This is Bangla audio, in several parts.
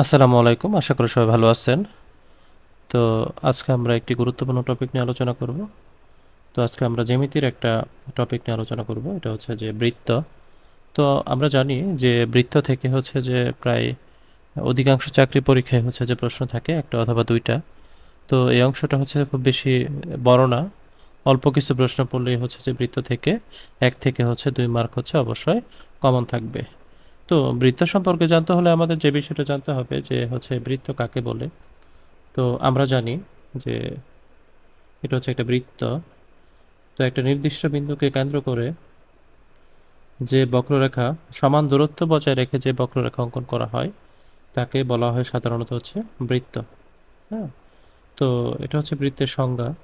আসসালামু আলাইকুম, আশা করি সবাই ভালো আছেন। তো আজকে আমরা একটি গুরুত্বপূর্ণ টপিক নিয়ে আলোচনা করব। তো আজকে আমরা জ্যামিতির একটা টপিক নিয়ে আলোচনা করব, এটা হচ্ছে যে বৃত্ত। তো আমরা জানি যে বৃত্ত থেকে হচ্ছে যে প্রায় অধিকাংশ চাকরি পরীক্ষায় হচ্ছে যে প্রশ্ন থাকে, একটা অথবা দুইটা। তো এই অংশটা হচ্ছে খুব বেশি বড় না, অল্প কিছু প্রশ্ন পড়লেই হচ্ছে যে বৃত্ত থেকে এক থেকে হচ্ছে দুই মার্ক হচ্ছে অবশ্যই কমন থাকবে। তো বৃত্ত সম্পর্কে জানতে হলে আমাদের যে বিষয়টা জানতে হবে যে হচ্ছে বৃত্ত কাকে বলে? তো আমরা জানি যে এটা হচ্ছে একটা বৃত্ত। তো একটা নির্দিষ্ট বিন্দুকে কেন্দ্র করে যে বক্ররেখা সমান দূরত্ব বজায় রেখে যে বক্ররেখা অঙ্কন করা হয়, তাকে বলা হয় সাধারণত হচ্ছে বৃত্ত। হ্যাঁ? তো এটা হচ্ছে বৃত্তের সংজ্ঞা।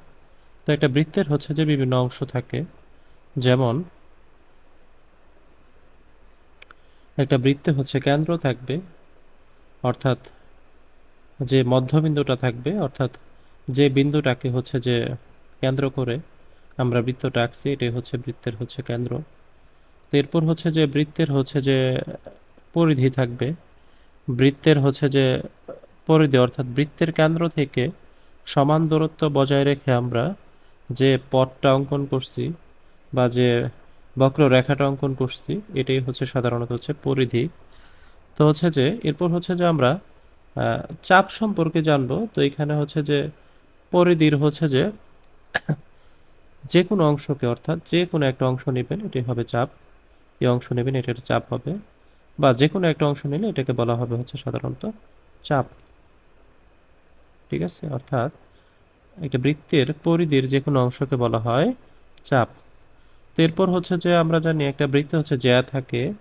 তো একটা বৃত্তের হচ্ছে যে বিভিন্ন অংশ থাকে, যেমন একটা বৃত্তে হচ্ছে কেন্দ্র থাকবে, অর্থাৎ যে মধ্যবিন্দুটা থাকবে, অর্থাৎ যে বিন্দুটাকে হচ্ছে যে কেন্দ্র করে আমরা বৃত্তটা আঁকছি, এটাই হচ্ছে বৃত্তের হচ্ছে কেন্দ্র। তো এরপর হচ্ছে যে বৃত্তের হচ্ছে যে পরিধি থাকবে, বৃত্তের হচ্ছে যে পরিধি, অর্থাৎ বৃত্তের কেন্দ্র থেকে সমান দূরত্ব বজায় রেখে আমরা যে পথটা অঙ্কন করছি বা যে বক্ররেখাটা অঙ্কন করছি, এটাই হচ্ছে সাধারণত হচ্ছে পরিধি। তো হচ্ছে যে, এরপর হচ্ছে যে আমরা চাপ সম্পর্কে জানব। তো এখানে হচ্ছে যে, পরিধির হচ্ছে যে যে কোনো অংশকে, অর্থাৎ যে কোনো একটা অংশ নেবেন এটাই হবে চাপ। এই অংশ নেবেন এটা চাপ হবে। বা যে কোনো একটা অংশ নিলে, এটাকে বলা হবে হচ্ছে সাধারণত চাপ। ঠিক আছে? অর্থাৎ, একটা বৃত্তের পরিধির যে কোনো অংশকে বলা হয় চাপ। এরপর হচ্ছে যে আমরা জানি একটা বৃত্ত হচ্ছে জ্যা থাকে,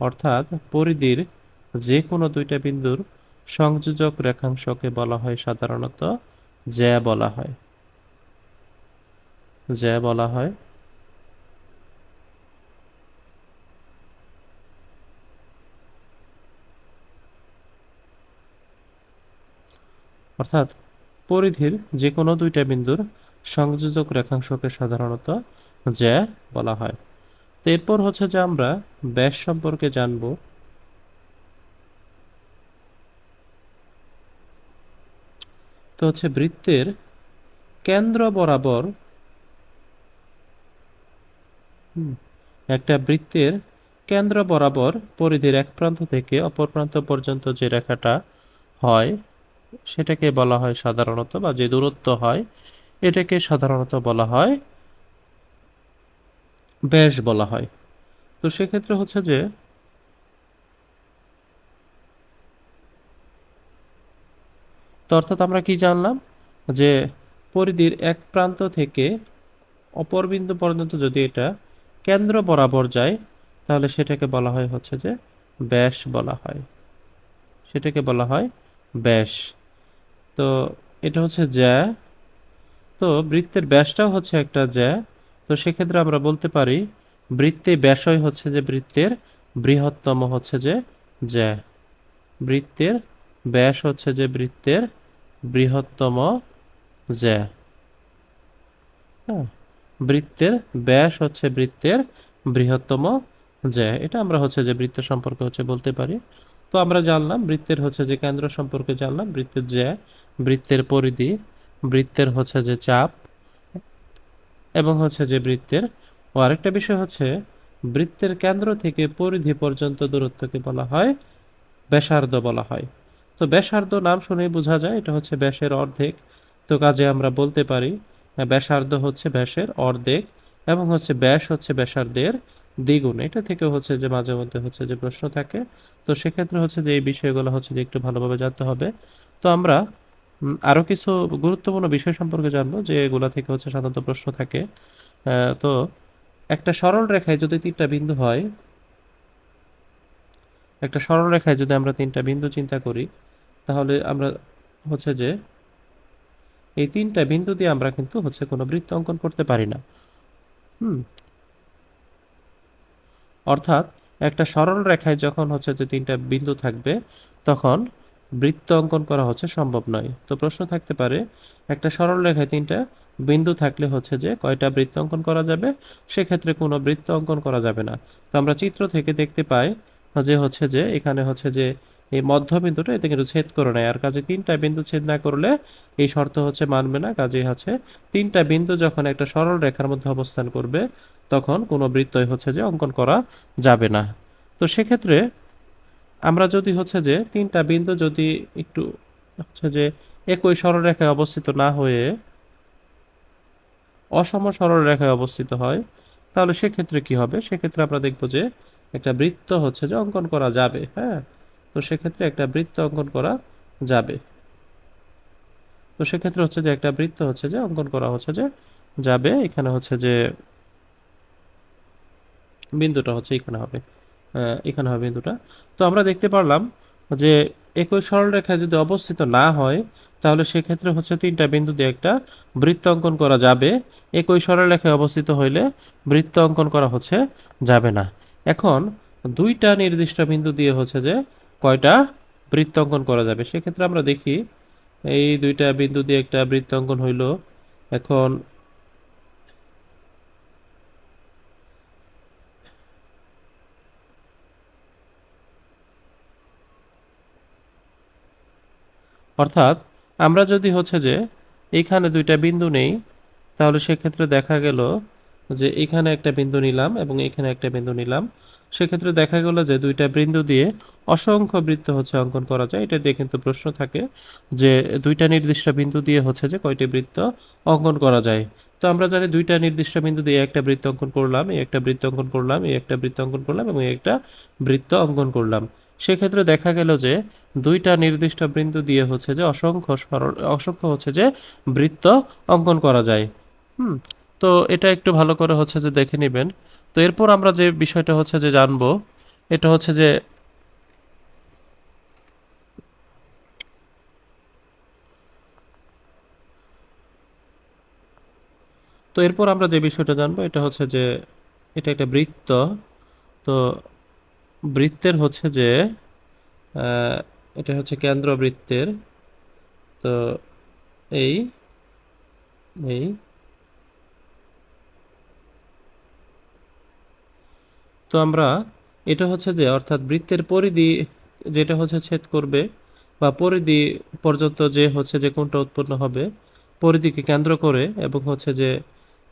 অর্থাৎ পরিধির যে কোনো দুইটা বিন্দুর সংযোজক রেখাংশকে বলা হয় সাধারণত জ্যা বলা হয়। জ্যা বলা হয়। অর্থাৎ পরিধির যে কোনো দুইটা বিন্দুর সংযোজক রেখাংশকে সাধারণত জ্যা বলা হয়। তো এরপর হচ্ছে যে আমরা ব্যাস সম্পর্কে জানব। তো হচ্ছে বৃত্তের কেন্দ্র বরাবর একটা বৃত্তের কেন্দ্র বরাবর পরিধির এক প্রান্ত থেকে অপর প্রান্ত পর্যন্ত যে রেখাটা হয়, সেটাকে বলা হয় সাধারণত বা যে দূরত্ব হয়, এটাকে সাধারণত বলা হয় ব্যাস বলা হয়। তো সেক্ষেত্রে হচ্ছে যে তো অর্থাৎ আমরা কি জানলাম? যে পরিধির এক প্রান্ত থেকে অপর বিন্দু পর্যন্ত যদি এটা কেন্দ্র বরাবর যায়, তাহলে সেটাকে বলা হয় হচ্ছে যে ব্যাস বলা হয়। সেটাকে বলা হয় ব্যাস। তো এটা হচ্ছে জ্যা। তো বৃত্তের ব্যাসটাও হচ্ছে একটা জ্যা। তো সেক্ষেত্রে আমরা বলতে পারি, বৃত্তে ব্যাসই হচ্ছে যে বৃত্তের, বৃহত্তম হচ্ছে যে জ্যা। বৃত্তের ব্যাস হচ্ছে যে বৃত্তের বৃহত্তম জ্যা। হ্যাঁ বৃত্তের ব্যাস হচ্ছে বৃত্তের বৃহত্তম জ্যা। এটা আমরা হচ্ছে যে বৃত্ত সম্পর্কে হচ্ছে বলতে পারি। তো আমরা জানলাম, বৃত্তের হচ্ছে যে কেন্দ্র সম্পর্কে জানলাম, বৃত্তের জ্যা, বৃত্তের পরিধি, বৃত্তের হচ্ছে যে চাপ এবং হচ্ছে যে বৃত্তের ও আরেকটা বিষয় হচ্ছে বৃত্তের কেন্দ্র থেকে পরিধি পর্যন্ত দূরত্বকে বলা হয় ব্যাসার্ধ বলা হয়। তো ব্যাসার্ধ নাম শুনেই বোঝা যায়, এটা হচ্ছে ব্যাসের অর্ধেক। তো কাজে আমরা বলতে পারি ব্যাসার্ধ হচ্ছে ব্যাসের অর্ধেক এবং হচ্ছে ব্যাস হচ্ছে ব্যাসার্ধের দ্বিগুণ। এটা থেকে হচ্ছে যে মাঝে মধ্যে হচ্ছে যে প্রশ্ন থাকে। তো সেক্ষেত্রে হচ্ছে যে এই বিষয়গুলো হচ্ছে যে একটু ভালোভাবে জানতে হবে। তো আমরা উম, আরও কিছু গুরুত্বপূর্ণ বিষয় সম্পর্কে জানব যে এগুলা থেকে হচ্ছে সাধারণত প্রশ্ন থাকে। তো একটা সরল রেখায় যদি তিনটা বিন্দু হয় একটা সরল রেখায় যদি আমরা তিনটা বিন্দু চিন্তা করি তাহলে আমরা হচ্ছে যে এই তিনটা বিন্দু দিয়ে আমরা কিন্তু হচ্ছে কোনো বৃত্ত অঙ্কন করতে পারি না। হুম। অর্থাৎ একটা সরল রেখায় যখন হচ্ছে যে তিনটা বিন্দু থাকবে তখন বৃত্ত অঙ্কন করা হচ্ছে সম্ভব নয়। তো প্রশ্ন থাকতে পারে, একটা সরল রেখায় তিনটা বিন্দু থাকলে হচ্ছে যে কয়টা বৃত্ত অঙ্কন করা যাবে? সেক্ষেত্রে কোনো বৃত্ত অঙ্কন করা যাবে না। তো আমরা চিত্র থেকে দেখতে পাই যে হচ্ছে যে এখানে হচ্ছে যে এই মধ্যবিন্দুটা এতে কিন্তু ছেদ করে নেয়। আর কাজে তিনটা বিন্দু ছেদ না করলে এই শর্ত হচ্ছে মানবে না। কাজেই হচ্ছে তিনটা বিন্দু যখন একটা সরল রেখার মধ্যে অবস্থান করবে, তখন কোনো বৃত্তই হচ্ছে যে অঙ্কন করা যাবে না। তো সেক্ষেত্রে আমরা যদি হচ্ছে যে তিনটা বিন্দু যদি একটু হচ্ছে যে একই সরলরেখায় অবস্থিত না হয়ে অসম সরলরেখায় অবস্থিত হয়, তাহলে সেক্ষেত্রে কি হবে? সেক্ষেত্রে আমরা দেখব যে একটা বৃত্ত হচ্ছে যে অঙ্কন করা যাবে হ্যাঁ? তো সেক্ষেত্রে একটা বৃত্ত অঙ্কন করা যাবে। তো সেক্ষেত্রে হচ্ছে যে একটা বৃত্ত হচ্ছে যে অঙ্কন করা হচ্ছে যে যাবে, এখানে হচ্ছে যে বিন্দুটা হচ্ছে এখানে হবে। এখানে হবে বিন্দুটা তো আমরা দেখতে পারলাম যে একই সরলরেখায় যদি অবস্থিত না হয়, তাহলে সেক্ষেত্রে হচ্ছে তিনটা বিন্দু দিয়ে একটা বৃত্ত অঙ্কন করা যাবে। একই সরলরেখায় অবস্থিত হইলে বৃত্ত অঙ্কন করা হচ্ছে যাবে না। এখন দুইটা নির্দিষ্ট বিন্দু দিয়ে হচ্ছে যে কয়টা বৃত্ত অঙ্কন করা যাবে? সেক্ষেত্রে আমরা দেখি, এই দুইটা বিন্দু দিয়ে একটা বৃত্ত অঙ্কন হইল। এখন অর্থাৎ আমরা যদি হচ্ছে যে এইখানে দুইটা বিন্দু নেই, তাহলে সেক্ষেত্রে দেখা গেল যে এখানে একটা বিন্দু নিলাম এবং এখানে একটা বিন্দু নিলাম। সেক্ষেত্রে দেখা গেল যে দুইটা বিন্দু দিয়ে অসংখ্য বৃত্ত হচ্ছে অঙ্কন করা যায়। এটা দিয়ে কিন্তু প্রশ্ন থাকে যে দুইটা নির্দিষ্ট বিন্দু দিয়ে হচ্ছে যে কয়টি বৃত্ত অঙ্কন করা যায়। তো আমরা জানি দুইটা নির্দিষ্ট বিন্দু দিয়ে একটা বৃত্ত অঙ্কন করলাম, এই একটা বৃত্ত অঙ্কন করলাম, এই একটা বৃত্ত অঙ্কন করলাম এবং একটা বৃত্ত অঙ্কন করলাম। সেক্ষেত্রে দেখা গেল যে দুইটা নির্দিষ্ট বিন্দু দিয়ে হচ্ছে যে অসংখ্য সরল অসংখ্য হচ্ছে যে বৃত্ত অঙ্কন করা যায়। হুম, তো এটা একটু ভালো করে হচ্ছে যে দেখে নেবেন। তো এরপর আমরা যে বিষয়টা হচ্ছে যে জানব, এটা হচ্ছে যে তো এরপর আমরা যে বিষয়টা জানব, এটা হচ্ছে যে এটা একটা বৃত্ত। তো বৃত্তের হচ্ছে যে এটা হচ্ছে কেন্দ্র বৃত্তের তো এই এই, তো আমরা এটা হচ্ছে যে, অর্থাৎ বৃত্তের পরিধি যেটা হচ্ছে ছেদ করবে বা পরিধি পর্যন্ত যে হচ্ছে যে কোনটা উৎপন্ন হবে, পরিধিকে কেন্দ্র করে এবং হচ্ছে যে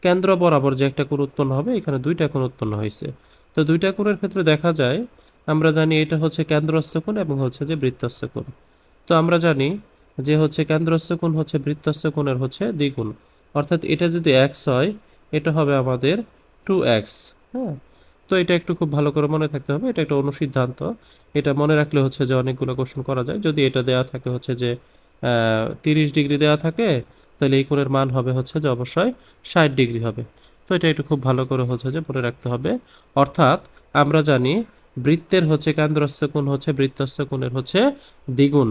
কেন্দ্র বরাবর যে একটা কোণ উৎপন্ন হবে, এখানে দুইটা কোণ উৎপন্ন হয়েছে। তো দুইটা কোণের ক্ষেত্রে দেখা যায়, আমরা জানি এটা হচ্ছে কেন্দ্রস্থ কোণ এবং হচ্ছে যে বৃত্তস্থ কোণ। তো আমরা জানি যে হচ্ছে কেন্দ্রস্থ কোণ হচ্ছে বৃত্তস্থ কোণের হচ্ছে দ্বিগুণ। অর্থাৎ এটা যদি এক্স হয়, এটা হবে আমাদের টু এক্স হ্যাঁ? তো এটা একটু খুব ভালো করে মনে থাকতে হবে, এটা একটা অনুসিদ্ধান্ত। এটা মনে রাখলে হচ্ছে যে অনেকগুলো কোশ্চেন করা যায়। যদি এটা দেওয়া থাকে হচ্ছে যে তিরিশ ডিগ্রি দেওয়া থাকে, তাহলে এই কোণের মান হবে হচ্ছে যে অবশ্যই ষাট ডিগ্রি হবে। তো এটা একটু খুব ভালো করে হচ্ছে যে মনে রাখতে হবে। অর্থাৎ আমরা জানি বৃত্তের হচ্ছে কেন্দ্রস্থ কোণ হচ্ছে বৃত্তস্থ কোণের হচ্ছে দ্বিগুণ।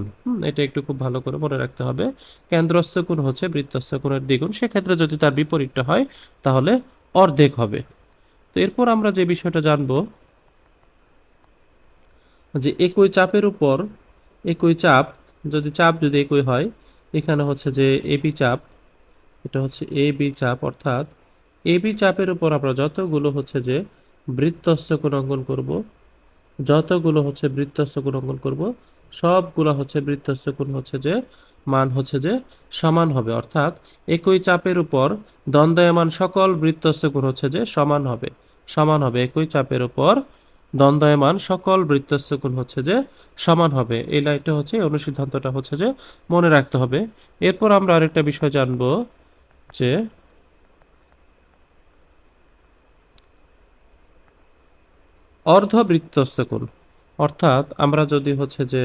এটা একটু খুব ভালো করে মনে রাখতে হবে। কেন্দ্রস্থ কোণ হচ্ছে বৃত্তস্থ কোণের দ্বিগুণ। সেক্ষেত্রে যদি তার বিপরীতটা হয়, তাহলে অর্ধেক হবে। তো এরপর আমরা যে বিষয়টা জানব, যে একই চাপের উপর, একই চাপ, যদি চাপ যদি একই হয়, এখানে হচ্ছে যে এবি চাপ, এটা হচ্ছে এ বি চাপ, অর্থাৎ এ বি চাপের উপর আমরা যতগুলো হচ্ছে যে বৃত্তস্থ কোণ অঙ্কন করব, যতগুলো হচ্ছে বৃত্তস্থ কোণ অঙ্কন করব, সবগুলো হচ্ছে বৃত্তস্থ কোণ হচ্ছে যে মান হচ্ছে যে সমান হবে। অর্থাৎ একই চাপের উপর দ্বন্দ্বয়মান সকল বৃত্তস্থ কোণ হচ্ছে যে সমান হবে সমান হবে। একই চাপের উপর দ্বন্দ্বয়মান সকল বৃত্তস্থ কোণ হচ্ছে যে সমান হবে। এই লাইনটা হচ্ছে অনুসিদ্ধান্তটা হচ্ছে যে মনে রাখতে হবে। এরপর আমরা আরেকটা বিষয় জানব যে অর্ধবৃত্তস্থ কোণ অর্থাৎ আমরা যদি হচ্ছে যে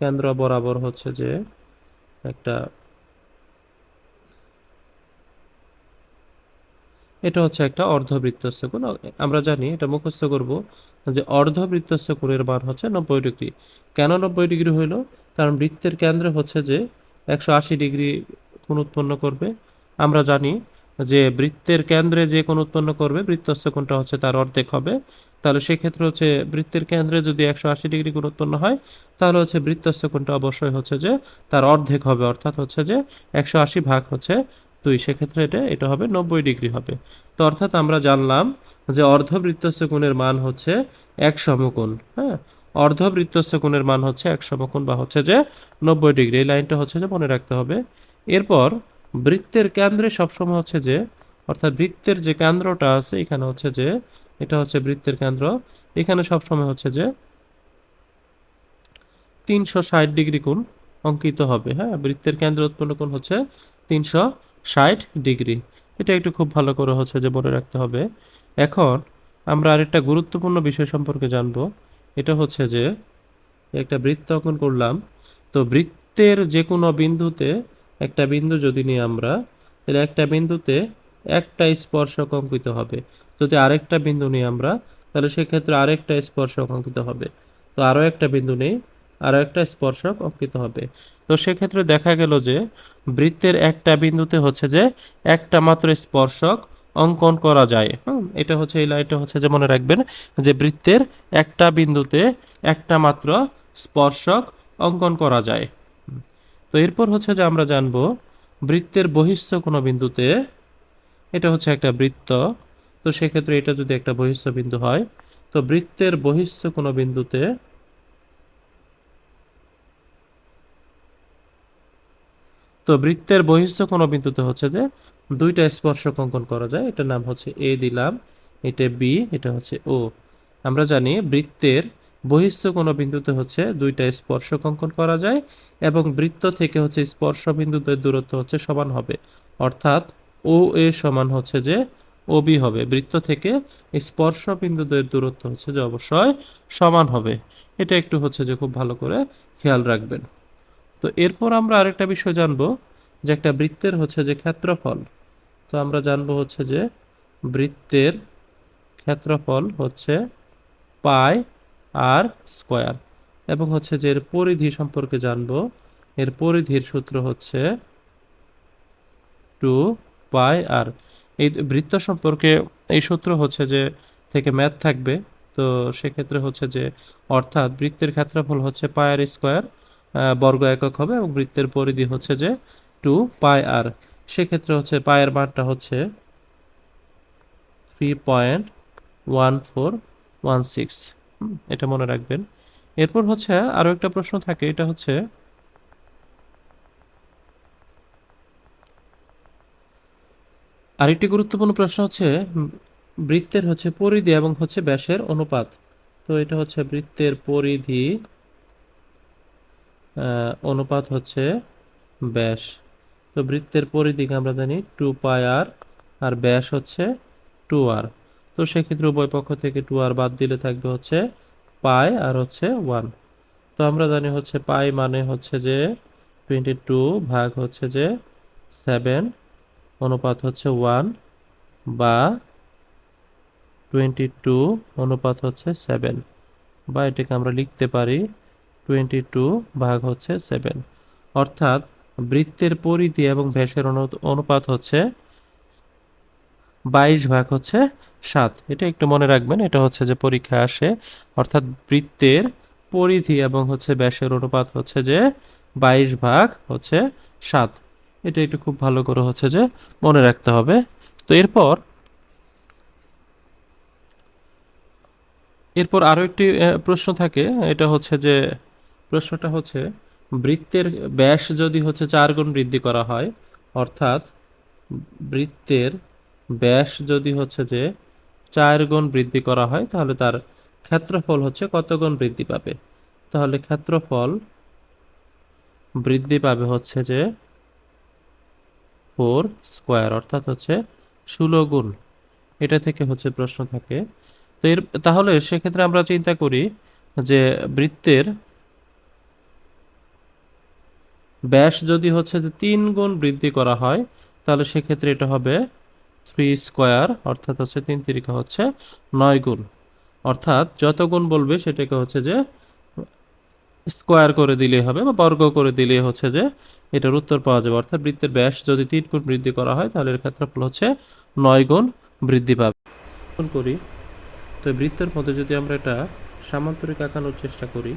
কেন্দ্র বরাবর হচ্ছে যে একটা এটা হচ্ছে একটা অর্ধবৃত্তস্থ কোণ আমরা জানি, এটা মুখস্থ করব যে অর্ধবৃত্তস্থ কোণের মান হচ্ছে নব্বই ডিগ্রি। কেন নব্বই ডিগ্রি হইল? কারণ বৃত্তের কেন্দ্রে হচ্ছে যে একশো আশি ডিগ্রি কোণ উৎপন্ন করবে। আমরা জানি যে বৃত্তের কেন্দ্রে যে কোণ উৎপন্ন করবে, বৃত্তস্থ কোণটা হচ্ছে তার অর্ধেক হবে। তাহলে সেক্ষেত্রে হচ্ছে বৃত্তের কেন্দ্রে যদি একশো আশি ডিগ্রি কোণ উৎপন্ন হয়, তাহলে হচ্ছে বৃত্তস্থ কোণটা অবশ্যই হচ্ছে যে তার অর্ধেক হবে, অর্থাৎ হচ্ছে যে একশো আশি ভাগ হচ্ছে দুই। সেক্ষেত্রে এটা এটা হবে নব্বই ডিগ্রি হবে। তো অর্থাৎ আমরা জানলাম যে অর্ধবৃত্তস্থ কোণের মান হচ্ছে এক সমকোণ হ্যাঁ? অর্ধবৃত্তস্থ কোণের মান হচ্ছে এক সমকোণ বা হচ্ছে যে নব্বই ডিগ্রি। এই লাইনটা হচ্ছে যে মনে রাখতে হবে। এরপর বৃত্তের কেন্দ্রে সবসময় হচ্ছে যে, অর্থাৎ বৃত্তের যে কেন্দ্রটা আছে, এখানে হচ্ছে যে, এটা হচ্ছে বৃত্তের কেন্দ্র। এখানে সবসময় হচ্ছে যে, তিনশো ষাট ডিগ্রি কোণ অঙ্কিত হবে। হ্যাঁ বৃত্তের কেন্দ্র উৎপন্ন কোণ হচ্ছে তিনশো ষাট ডিগ্রি। এটা একটু খুব ভালো করে হচ্ছে যে মনে রাখতে হবে। এখন আমরা আরেকটা গুরুত্বপূর্ণ বিষয় সম্পর্কে জানব। এটা হচ্ছে যে, একটা বৃত্ত অঙ্কন করলাম। তো বৃত্তের যে কোনো বিন্দুতে একটা বিন্দু যদি নিই আমরা, তাহলে একটা বিন্দুতে একটা স্পর্শক অঙ্কিত হবে। যদি আরেকটা বিন্দু নিই আমরা, তাহলে সেক্ষেত্রে আরেকটা স্পর্শক অঙ্কিত হবে। তো আরও একটা বিন্দু নেই, আরও একটা স্পর্শক অঙ্কিত হবে। তো সেক্ষেত্রে দেখা গেল যে, বৃত্তের একটা বিন্দুতে হচ্ছে যে, একটা মাত্র স্পর্শক অঙ্কন করা যায়। হুম, এটা হচ্ছে, এই লাইনটা হচ্ছে যে, মনে রাখবেন যে, বৃত্তের একটা বিন্দুতে একটা মাত্র স্পর্শক অঙ্কন করা যায়। তো এরপর হচ্ছে যে আমরা জানব বৃত্তের বহিস্থ কোনো বিন্দুতে, এটা হচ্ছে একটা বৃত্ত, তো সেক্ষেত্রে এটা যদি একটা বহিস্থ বিন্দু হয়, তো বৃত্তের বহিস্থ কোনো বিন্দুতে তো বৃত্তের বহিস্থ কোনো বিন্দুতে হচ্ছে যে দুইটা স্পর্শক অঙ্কন করা যায়। এটার নাম হচ্ছে এ দিলাম, এটা বি, এটা হচ্ছে ও। আমরা জানি বৃত্তের বহিস্থ কোনো বিন্দুতে হচ্ছে দুইটা স্পর্শক অঙ্কন করা যায় এবং বৃত্ত থেকে হচ্ছে স্পর্শ বিন্দুতে দূরত্ব হচ্ছে সমান হবে। অর্থাৎ ও এ সমান হচ্ছে যে ওবি হবে। বৃত্ত থেকে স্পর্শ বিন্দুদের দূরত্ব হচ্ছে যে অবশ্যই সমান হবে। এটা একটু হচ্ছে যে খুব ভালো করে খেয়াল রাখবেন। তো এরপর আমরা আরেকটা বিষয় জানব যে একটা বৃত্তের হচ্ছে যে ক্ষেত্রফল। তো আমরা জানব হচ্ছে যে বৃত্তের ক্ষেত্রফল হচ্ছে পাই আর স্কোয়ার। এবং হচ্ছে যে এর পরিধি সম্পর্কে জানব। এর পরিধির সূত্র হচ্ছে টু পাই আর। এই বৃত্ত সম্পর্কে এই সূত্র হচ্ছে যে থেকে ম্যাথ থাকবে। তো সেক্ষেত্রে হচ্ছে যে অর্থাৎ বৃত্তের ক্ষেত্রফল হচ্ছে পাই আর স্কোয়ার বর্গ একক হবে এবং বৃত্তের পরিধি হচ্ছে যে টু পাই আর। সেক্ষেত্রে হচ্ছে পায়ের মানটা হচ্ছে three point one four one six এটা মনে রাখবেন। এরপর হচ্ছে আরও একটা প্রশ্ন থাকে, এটা হচ্ছে, আরেকটি গুরুত্বপূর্ণ প্রশ্ন হচ্ছে, বৃত্তের হচ্ছে পরিধি এবং হচ্ছে ব্যাসের অনুপাত। তো এটা হচ্ছে বৃত্তের পরিধি অনুপাত হচ্ছে ব্যাস। তো বৃত্তের পরিধিকে আমরা জানি টু পাই আর আর ব্যাস হচ্ছে টু আর। তো সেক্ষেত্রে উভয় পক্ষ থেকে টু আর বাদ দিলে থাকবে হচ্ছে পাই আর হচ্ছে ওয়ান তো আমরা জানি হচ্ছে পাই মানে হচ্ছে যে টোয়েন্টি টু ভাগ হচ্ছে যে সেভেন অনুপাত হচ্ছে ওয়ান বা টোয়েন্টি টু অনুপাত হচ্ছে সেভেন বা এটাকে আমরা লিখতে পারি টোয়েন্টি টু ভাগ হচ্ছে সেভেন অর্থাৎ বৃত্তের পরিধি এবং ব্যাসের অনু- অনুপাত হচ্ছে বাইশ ভাগ হচ্ছে সাত। এটা একটু মনে রাখবেন, এটা হচ্ছে যে পরীক্ষা আসে, অর্থাৎ বৃত্তের পরিধি এবং হচ্ছে ব্যাসের অনুপাত হচ্ছে যে বাইশ ভাগ হচ্ছে সাত। এটা একটু খুব ভালো করে হচ্ছে যে মনে রাখতে হবে। তো এরপর এরপর আরও একটি প্রশ্ন থাকে, এটা হচ্ছে যে প্রশ্নটা হচ্ছে, বৃত্তের ব্যাস যদি হচ্ছে চার গুণ বৃদ্ধি করা হয়, অর্থাৎ বৃত্তের ব্যাস যদি হচ্ছে যে চার গুণ বৃদ্ধি করা হয়, তাহলে তার ক্ষেত্রফল হচ্ছে কত গুণ বৃদ্ধি পাবে? তাহলে ক্ষেত্রফল বৃদ্ধি পাবে হচ্ছে যে ফোর স্কোয়ার, অর্থাৎ হচ্ছে ষোলো গুণ। এটা থেকে হচ্ছে প্রশ্ন থাকে। তো এর, তাহলে সেক্ষেত্রে আমরা চিন্তা করি যে বৃত্তের ব্যাস যদি হচ্ছে যে তিন গুণ বৃদ্ধি করা হয়, তাহলে সেক্ষেত্রে এটা হবে থ্রি স্কোয়ার, অর্থাৎ হচ্ছে তিন তিরিকা হচ্ছে নয় গুণ। অর্থাৎ যত গুণ বলবে সেটাকে হচ্ছে যে স্কোয়ার করে দিলেই হবে বা বর্গ করে দিলে হচ্ছে যে এটার উত্তর পাওয়া যাবে। অর্থাৎ বৃত্তের ব্যাস যদি তিন গুণ বৃদ্ধি করা হয় তাহলে এর ক্ষেত্রফল হচ্ছে নয় গুণ বৃদ্ধি পাবে। করি। তো বৃত্তের মধ্যে যদি আমরা এটা সামান্তরিক আঁকানোর চেষ্টা করি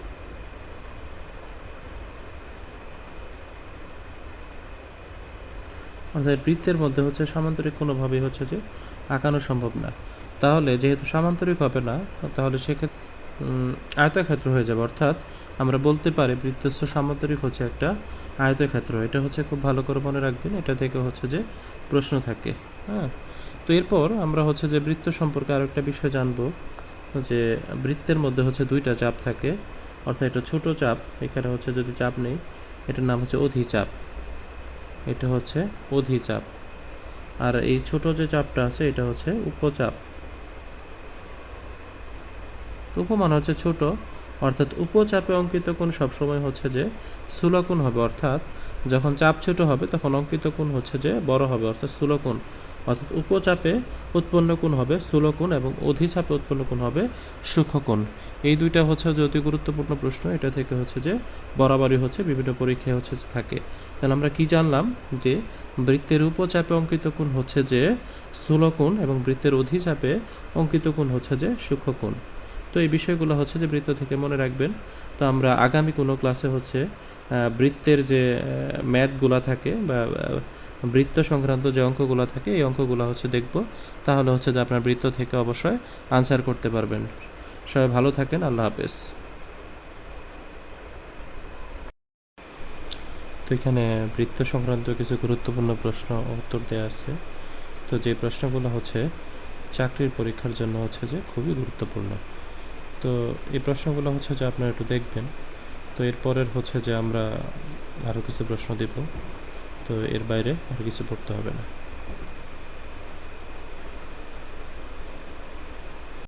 অর্থাৎ বৃত্তের মধ্যে হচ্ছে সামান্তরিক কোনোভাবেই হচ্ছে যে আঁকানো সম্ভব না। তাহলে যেহেতু সামান্তরিক হবে না, তাহলে সেক্ষেত্রে আয়তক্ষেত্র হয়ে যাবে। অর্থাৎ আমরা বলতে পারি বৃত্তস্থ সামান্তরিক হচ্ছে একটা আয়তক্ষেত্র। এটা হচ্ছে খুব ভালো করে মনে রাখবেন, এটা থেকে হচ্ছে যে প্রশ্ন থাকে হ্যাঁ? তো এরপর আমরা হচ্ছে যে বৃত্ত সম্পর্কে আরও একটা বিষয় জানব, যে বৃত্তের মধ্যে হচ্ছে দুইটা চাপ থাকে। অর্থাৎ এটা ছোট চাপ, এখানে হচ্ছে যদি চাপ নেই, এটার নাম হচ্ছে অধিচাপ। এটা হচ্ছে অধিচাপ। আর এই ছোট যে চাপটা আছে, এটা হচ্ছে উপচাপ। উপমান হচ্ছে ছোট, অর্থাৎ উপচাপে অঙ্কিত কোণ সবসময় হচ্ছে যে স্থূলকোণ হবে, অর্থাৎ যখন চাপ ছোট হবে, তখন অঙ্কিত কোণ হচ্ছে যে বড় হবে, অর্থাৎ স্থূলকোণ। অর্থাৎ উপচাপে উৎপন্ন কোণ হবে স্থূলকোণ এবং অধিচাপে উৎপন্ন কোণ হবে সূক্ষ্মকোণ এই দুইটা হচ্ছে যে অতি গুরুত্বপূর্ণ প্রশ্ন, এটা থেকে হচ্ছে যে বরাবরই হচ্ছে, বিভিন্ন পরীক্ষায় হচ্ছে থাকে। তাহলে আমরা কি জানলাম? যে বৃত্তের উপচাপে অঙ্কিত কোণ হচ্ছে যে স্থূলকোণ এবং বৃত্তের অধিচাপে অঙ্কিত কোণ হচ্ছে যে সূক্ষ্মকোণ তো এই বিষয়গুলো হচ্ছে যে বৃত্ত থেকে মনে রাখবেন। তো আমরা আগামী কোনো ক্লাসে হচ্ছে বৃত্তের যে ম্যাথগুলো থাকে বা বৃত্ত সংক্রান্ত যে অঙ্কগুলো থাকে, এই অঙ্কগুলো হচ্ছে দেখব। তাহলে হচ্ছে যে আপনার বৃত্ত থেকে অবশ্যই আনসার করতে পারবেন। সবাই ভালো থাকেন, আল্লাহ হাফেজ। তো এখানে বৃত্ত সংক্রান্ত কিছু গুরুত্বপূর্ণ প্রশ্ন উত্তর দেওয়া আছে। তো যে প্রশ্নগুলো হচ্ছে, চাকরির পরীক্ষার জন্য হচ্ছে যে খুবই গুরুত্বপূর্ণ। তো এই প্রশ্নগুলো হচ্ছে যে আপনারা একটু দেখবেন। তো এরপরের হচ্ছে যে আমরা আরও কিছু প্রশ্ন দেব। তো এর বাইরে আর কিছু পড়তে হবে না।